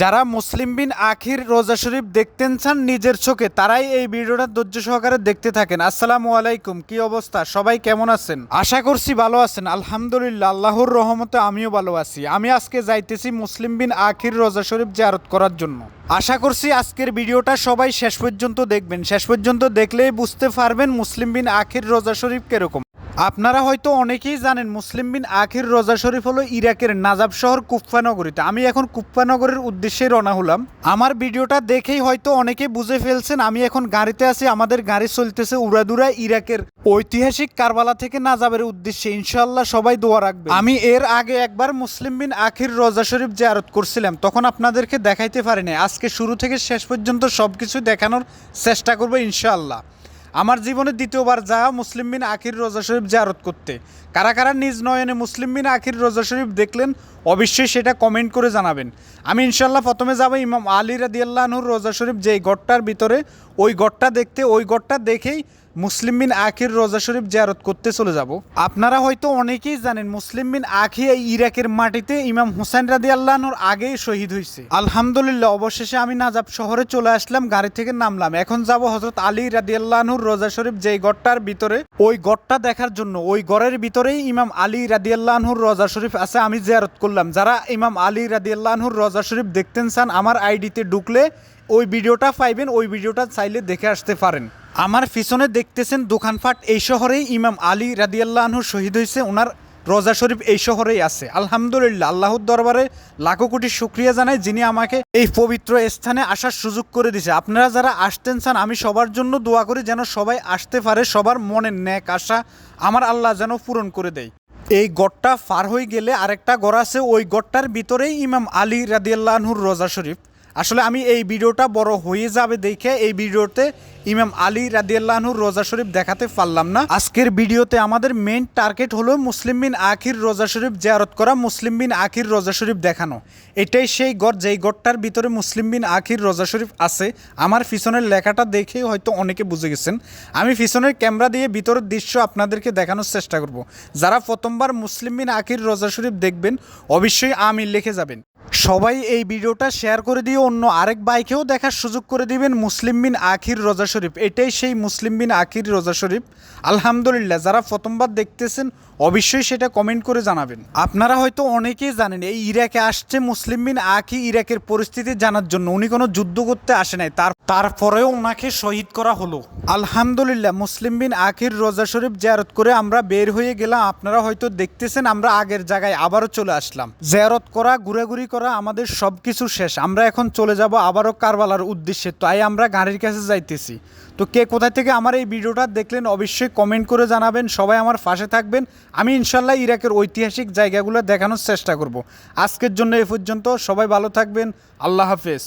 যারা মুসলিম বিন আখির রোজা শরীফ দেখতেন চান নিজের চোখে, তারাই এই ভিডিওটা ধৈর্য সহকারে দেখতে থাকেন। আসসালামু আলাইকুম, কি অবস্থা? সবাই কেমন আছেন? আশা করছি ভালো আছেন। আলহামদুলিল্লাহ, আল্লাহর রহমতে আমিও ভালো আছি। আমি আজকে যাইতেছি মুসলিম বিন আখির রোজা শরীফ জিয়ারত করার জন্য। আশা করছি আজকের ভিডিওটা সবাই শেষ পর্যন্ত দেখবেন। শেষ পর্যন্ত দেখলেই বুঝতে পারবেন মুসলিম বিন আখির রোজা শরীফ কীরকম। আপনারা হয়তো অনেকেই জানেন, মুসলিম বিন আখির রোজা শরীফ হলো ইরাকের নাজাব শহর কুপ্পা নগরীতে আমি এখন কুপ্পা নগরের উদ্দেশ্যে রওনা হলাম। আমার ভিডিওটা দেখেই হয়তো অনেকে বুঝে ফেলছেন, আমি এখন গাড়িতে আছি, আমাদের গাড়ি চলতেছে উড়াদুরা ইরাকের ঐতিহাসিক কারবালা থেকে নাজাবের উদ্দেশ্যে। ইনশাল্লাহ সবাই দোয়া রাখবে আমি এর আগে একবার মুসলিম বিন আখির রোজা শরীফ জিয়ারত করছিলাম, তখন আপনাদেরকে দেখাইতে পারিনি। আজকে শুরু থেকে শেষ পর্যন্ত সবকিছু দেখানোর চেষ্টা করব ইনশাআল্লাহ। আমার জীবনে দ্বিতীয়বার যা মুসলিম বিন আখির রোজা শরীফ জারত করতে। কারা কারা নিজ নয়নে মুসলিম বিন আখির রোজা শরীফ দেখলেন, অবশ্যই সেটা কমেন্ট করে জানাবেন। আমি ইনশাল্লাহ প্রথমে যাব ইমাম আলী রাদিয়াল্লাহনুর রোজা শরীফ, যেই গড়টার ভিতরে ওই গড়টা দেখতে, ওই গড়টা দেখেই মুসলিম বিন আখির রোজা শরীফ জিয়ারত করতে চলে যাব। আপনারা হয়তো অনেকেই জানেন, মুসলিম বিন আখি এই ইরাকের মাটিতে ইমাম হুসাইন রাদি আল্লাহর আগেই শহীদ হয়েছে। আলহামদুলিল্লাহ, অবশেষে আমি নাজাব শহরে চলে আসলাম, গাড়ি থেকে নামলাম। এখন যাব হজরত আলী রাদি আল্লাহর রোজা শরীফ, যেই গড়টার ভিতরে, ওই গড়টা দেখার জন্য, ওই গড়ের ভিতরেই ইমাম আলী রাদি আল্লাহর রোজা শরীফ আছে, আমি জিয়ারত করলাম। যারা ইমাম আলী রাদি আল্লাহর রোজা শরীফ দেখতেন চান, আমার আইডিতে ঢুকলে ওই ভিডিওটা পাইবেন, ওই ভিডিওটা চাইলে দেখে আসতে পারেন। আমার পিছনে দেখতেছেন দোকানপাট, এই শহরেই ইমাম আলী রাদিয়াল্লাহর শহীদ হয়েছে ওনার রোজা শরীফ এই শহরেই আছে। আলহামদুলিল্লাহ, আল্লাহর দরবারে লাখো কোটি শুক্রিয়া জানাই যিনি আমাকে এই পবিত্র স্থানে আসার সুযোগ করে দিছে আপনারা যারা আসতেন চান, আমি সবার জন্য দোয়া করি যেন সবাই আসতে পারে, সবার মনের ন্যাক আশা আমার আল্লাহ যেন পূরণ করে দেয়। এই গড়টা পার হয়ে গেলে আরেকটা গড় আছে, ওই গড়টার ভিতরেই ইমাম আলী রাদিয়াল্লাহুর রোজা শরীফ। আসলে আমি এই ভিডিওটা বড় হয়ে যাবে দেখে এই ভিডিওতে ইমাম আলী রাদিয়াল্লাহুর রোজা শরীফ দেখাতে পারলাম না। আজকের ভিডিওতে আমাদের মেইন টার্গেট হলো মুসলিম বিন আখির রোজা শরীফ জিয়ারত করা, মুসলিম বিন আখির রোজা শরীফ দেখানো। এটাই সেই গড়, যেই গড়টার ভিতরে মুসলিম বিন আখির রোজা শরীফ আছে। আমার পিছনের লেখাটা দেখেই হয়তো অনেকে বুঝে গেছেন। আমি পিছনের ক্যামেরা দিয়ে ভিতরের দৃশ্য আপনাদেরকে দেখানোর চেষ্টা করব। যারা প্রথমবার মুসলিম বিন আখির রোজা শরীফ দেখবেন, অবশ্যই আমি লিখে যাবেন। সবাই এই ভিডিওটা শেয়ার করে দিয়ে অন্য আরেক বাইকেও দেখার সুযোগ করে দিবেন মুসলিম বিন আখির রোজা শরীফ। এটাই সেই মুসলিম বিন আখির রোজা শরীফ। আলহামদুলিল্লাহ, যারা প্রথমবার দেখতেছেন, অবশ্যই সেটা কমেন্ট করে জানাবেন। আপনারা হয়তো অনেকেই জানেন, এই ইরাকে আসছে মুসলিম বিন আখি ইরাকের পরিস্থিতি জানার জন্য। উনি কোনো যুদ্ধ করতে আসে নাই। তার, তারপরেও ওনাকে শহীদ করা হলো। আলহামদুলিল্লাহ, মুসলিম বিন আখির রোজা শরীফ জিয়ারত করে আমরা বের হয়ে গেলাম। আপনারা হয়তো দেখতেছেন, আমরা আগের জায়গায় আবারও চলে আসলাম। জিয়ারত করা, ঘুরাঘুরি করা আমাদের সব কিছু শেষ। আমরা এখন চলে যাব আবারও কারবালার উদ্দেশ্যে। তাই আমরা গাড়ির কাছে যাইতেছি। তো কে কোথায় থেকে আমার এই ভিডিওটা দেখলেন অবশ্যই কমেন্ট করে জানাবেন, সবাই আমার পাশে থাকবেন। আমি ইনশাল্লাহ ইরাকের ঐতিহাসিক জায়গাগুলো দেখানোর চেষ্টা করব। আজকের জন্য এ পর্যন্ত সবাই ভালো থাকবেন। আল্লাহ হাফেজ।